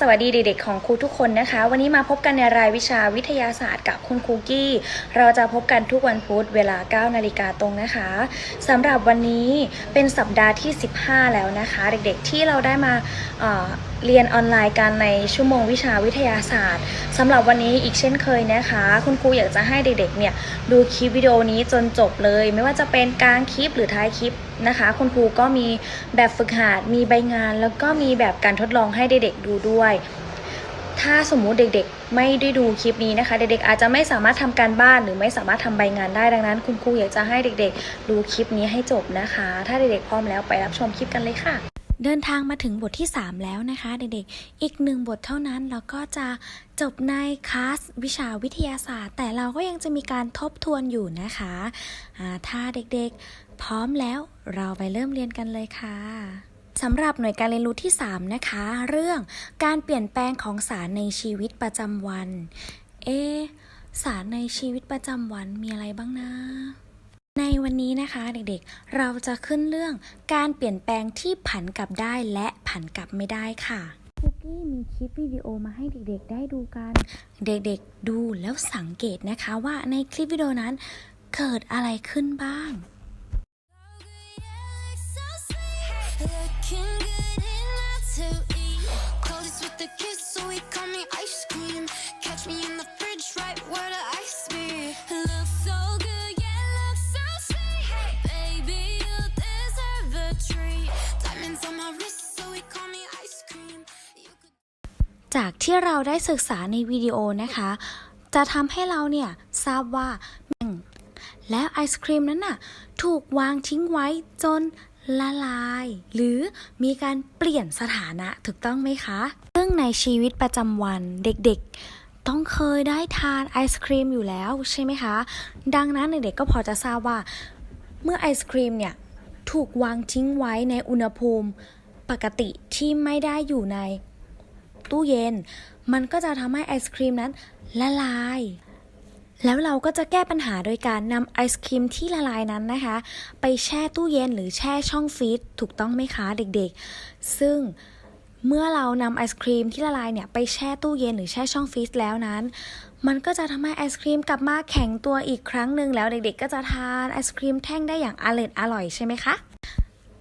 สวัสดีเด็กๆของครูทุกคนนะคะ วันนี้มาพบกันในรายวิชาวิทยาศาสตร์กับคุณครูกี้ เราจะพบกันทุกวันพุธเวลา 9 นาฬิกาตรงนะคะสำหรับวันนี้เป็นสัปดาห์ที่ 15 แล้วนะคะ เด็กๆที่เราได้มาเเรียนออนไลน์กันในชั่วโมงวิชาวิทยาศาสตร์สำหรับวันนี้อีกเช่นเคยนะคะ คุณครูอยากจะให้เด็กๆเนี่ยดูคลิปวิดีโอนี้จนจบเลย ไม่ว่าจะเป็นกลางคลิปหรือท้ายคลิป นะคะ คุณครูก็มีแบบฝึกหัดมีใบงาน แล้วก็มีแบบการทดลองให้เด็กๆดูด้วย ถ้าสมมุติเด็กๆ ไม่ได้ดูคลิปนี้นะคะ เด็กๆอาจจะไม่สามารถทำการบ้านหรือไม่สามารถทำใบงานได้ดังนั้น คุณครูอยากจะให้เด็กๆ ดูคลิปนี้ให้จบนะคะ ถ้าเด็กๆพร้อมแล้วไปรับชมคลิปกันเลยค่ะ เดินทางมาถึงบทที่ 3 แล้วนะคะเด็กๆ อีกหนึ่งบทเท่านั้นเราก็จะจบในคลาสวิชาวิทยาศาสตร์ แต่เราก็ยังจะมีการทบทวนอยู่นะคะอ่าถ้าเด็กๆ พร้อมแล้วเราไปเริ่มเรียนกันเลยค่ะสำหรับหน่วยการเรียนรู้ที่ 3 นะคะ เรื่องการเปลี่ยนแปลงของสารในชีวิตประจำวัน เอสารในชีวิตประจำวันมีอะไรบ้างนะ ในวันนี้นะคะเด็กๆ เราจะขึ้นเรื่องการเปลี่ยนแปลงที่ผันกลับได้และผันกลับไม่ได้ค่ะคุกกี้มีคลิปวิดีโอมาให้เด็กๆ ได้ดูกัน เด็กๆดูแล้วสังเกตนะคะว่าในคลิปวิดีโอนั้นเกิดอะไรขึ้นบ้าง Looking good enough to eat. Coldest with the kiss, so he call me ice จากที่เราได้ศึกษาในวิดีโอนะคะ จะทำให้เราเนี่ยทราบว่าแล้วไอศครีมนั้นน่ะถูกวางทิ้งไว้จนละลาย หรือมีการเปลี่ยนสถานะถูกต้องไหมคะ ซึ่งในชีวิตประจำวันเด็กๆ ต้องเคยได้ทานไอศครีมอยู่แล้วใช่ไหมคะ ดังนั้นเด็กๆก็พอจะทราบว่า เมื่อไอศครีมเนี่ยถูกวางทิ้งไว้ในอุณหภูมิปกติที่ไม่ได้อยู่ใน ตู้เย็น มันก็จะทำให้ไอศครีมนั้นละลาย แล้วเราก็จะแก้ปัญหาโดยการนำไอศครีมที่ละลายนั้นนะคะ ไปแช่ตู้เย็นหรือแช่ช่องฟรีซถูกต้องไหมคะเด็กๆ ซึ่งเมื่อเรานำไอศครีมที่ละลายเนี่ยไปแช่ตู้เย็นหรือแช่ช่องฟรีซแล้วนั้น มันก็จะทำให้ไอศครีมกลับมาแข็งตัวอีกครั้งหนึ่งแล้วเด็กๆ ก็จะทานไอศครีมแท่งได้อย่างอร่อยอร่อยใช่ไหมคะ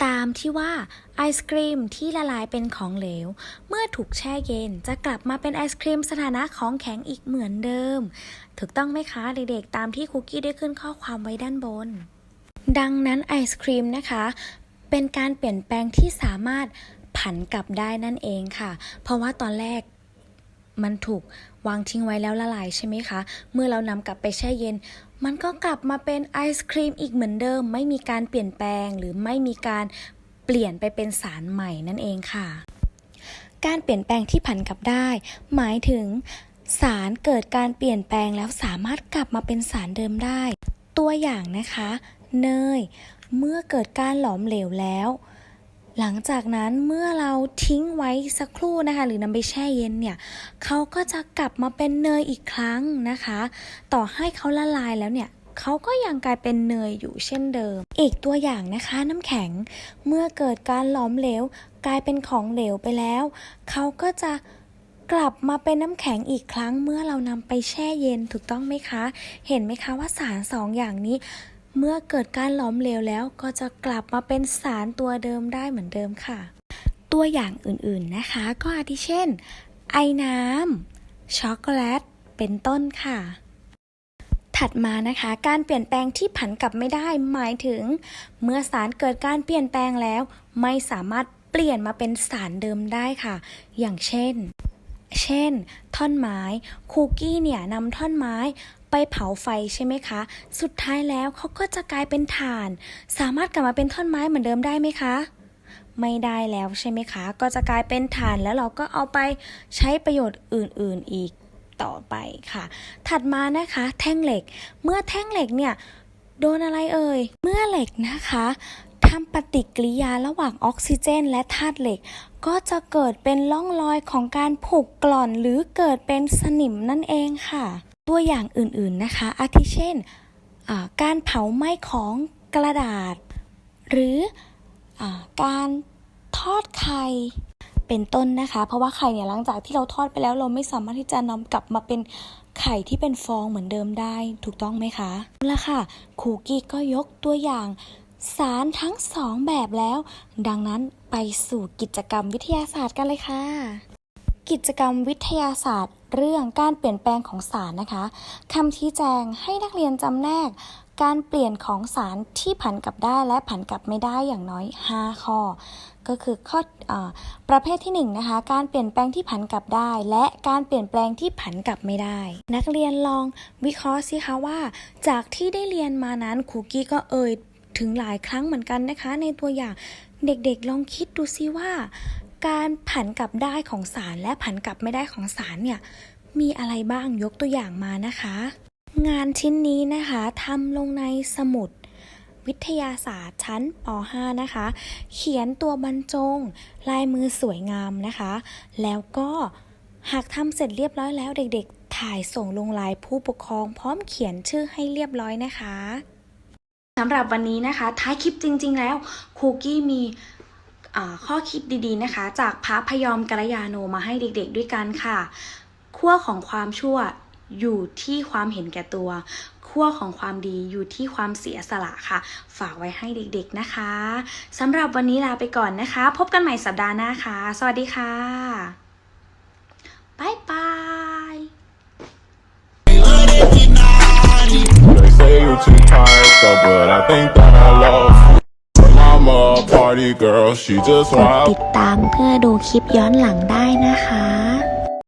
ตามที่ว่าไอศครีมที่ละลายเป็นของเหลว เมื่อถูกแช่เย็นจะกลับมาเป็นไอศครีมสถานะของแข็งอีกเหมือนเดิม ถูกต้องไหมคะเด็กๆ ตามที่คุกกี้ได้ขึ้นข้อความไว้ด้านบน ดังนั้นไอศครีมนะคะ เป็นการเปลี่ยนแปลงที่สามารถผันกลับได้นั่นเองค่ะ เพราะว่าตอนแรกมันถูก วางทิ้งไว้แล้วละลายใช่ไหมคะ เมื่อเรานำกลับไปแช่เย็น มันก็กลับมาเป็นไอศครีมอีกเหมือนเดิม ไม่มีการเปลี่ยนแปลงหรือไม่มีการเปลี่ยนไปเป็นสารใหม่นั่นเองค่ะ การเปลี่ยนแปลงที่ผันกลับได้ หมายถึง สารเกิดการเปลี่ยนแปลงแล้วสามารถกลับมาเป็นสารเดิมได้ ตัวอย่างนะคะ เนย เมื่อเกิดการหลอมเหลวแล้ว หลังจากนั้นเมื่อเราทิ้งไว้สักครู่นะคะ หรือนำไปแช่เย็นเนี่ยเขาก็จะกลับมาเป็นเนยอีกครั้งนะคะ ต่อให้เขาละลายแล้วเนี่ยเขาก็ยังกลายเป็นเนยอยู่เช่นเดิม อีกตัวอย่างนะคะน้ำแข็งเมื่อเกิดการหลอมเหลว กลายเป็นของเหลวไปแล้ว เขาก็จะกลับมาเป็นน้ำแข็งอีกครั้งเมื่อเรานำไปแช่เย็นถูกต้องไหมคะ เห็นไหมคะว่าสารสองอย่างนี้ เมื่อเกิดการหลอมเหลวแล้วก็จะกลับมาเป็นสารตัวเดิมได้เหมือนเดิมค่ะ ตัวอย่างอื่นๆนะคะ ก็อาทิเช่น ไอน้ำช็อกโกแลต เป็นต้นค่ะ ถัดมานะคะ การเปลี่ยนแปลงที่ผันกลับไม่ได้หมายถึง เมื่อสารเกิดการเปลี่ยนแปลงแล้ว ไม่สามารถเปลี่ยนมาเป็นสารเดิมได้ค่ะ อย่างเช่น เช่น ท่อนไม้ คุกกี้เนี่ยนำท่อนไม้ ไปเผาไฟใช่ไหมคะ สุดท้ายแล้วเขาก็จะกลายเป็นถ่าน สามารถกลับมาเป็นท่อนไม้เหมือนเดิมได้ไหมคะไม่ได้แล้วใช่ไหมคะ ก็จะกลายเป็นถ่านแล้วเราก็เอาไปใช้ประโยชน์อื่น ๆอีกต่อไปค่ะ ถัดมานะคะ แท่งเหล็ก เมื่อแท่งเหล็กเนี่ยโดนอะไรเอ่ย เมื่อเหล็กนะคะทำปฏิกิริยาระหว่างออกซิเจน และธาตุเหล็ก ก็จะเกิดเป็นร่องรอยของการผุกกร่อนหรือเกิดเป็นสนิมนั่นเองค่ะ ตัวอย่างอื่นๆนะคะ อาทิเช่น การเผาไหม้ของกระดาษ หรืออการทอดไข่ เป็นต้นนะคะ เพราะว่าไข่เนี่ยหลังจากที่เราทอดไปแล้วเราไม่สามารถที่จะนำกลับมาเป็นไข่ที่เป็นฟองเหมือนเดิมได้ ถูกต้องไหมคะเอาละค่ะคูกี้ก็ยกตัวอย่างสารทั้งสองแบบแล้ว ดังนั้นไปสู่กิจกรรมวิทยาศาสตร์กันเลยค่ะ กิจกรรมวิทยาศาสตร์ เรื่องการเปลี่ยนแปลงของสารนะคะคำชี้แจงให้นักเรียนจำแนกการเปลี่ยนของสารที่ผันกลับได้และผันกลับไม่ได้อย่างน้อย 5 ข้อ ก็คือข้ออประเภทที่1นะคะการเปลี่ยนแปลงที่ผันกลับได้ และการเปลี่ยนแปลงที่ผันกลับไม่ได้ นักเรียนลองวิเคราะห์สิคะว่า จากที่ได้เรียนมานั้นครูกี้ก็เอ่ยถึงหลายครั้งเหมือนกันนะคะ ในตัวอย่างเด็กๆลองคิดดูซิว่า การผันกลับได้ของสารและผันกลับไม่ได้ของสารเนี่ยมีอะไรบ้างยกตัวอย่างมานะคะ งานชิ้นนี้นะคะทำลงในสมุดวิทยาศาสตร์ชั้นป .5 นะคะ เขียนตัวบรรจง ลายมือสวยงามนะคะ แล้วก็หากทำเสร็จเรียบร้อยแล้วเด็กๆ ถ่ายส่งลงลน์ผู้ปกครอง พร้อมเขียนชื่อให้เรียบร้อยนะคะสำหรับวันนี้นะคะ ท้ายคลิปจริง ๆ แล้วคูกี้มี ข้อคิดดีๆนะคะ จากพระพยอมกัลยาโนมาให้เด็กๆด้วยกันค่ะขั้วของความชั่วอยู่ที่ความเห็นแก่ตัวขั้วของความดีอยู่ที่ความเสียสละค่ะ ฝากไว้ให้เด็กๆนะคะสำหรับวันนี้ลาไปก่อนนะคะ พบกันใหม่สัปดาห์หน้าค่ะ สวัสดีค่ะบายบาย They say you too tired though, but I think that I love ติดตามเพื่อดูคลิปย้อนหลังได้นะคะ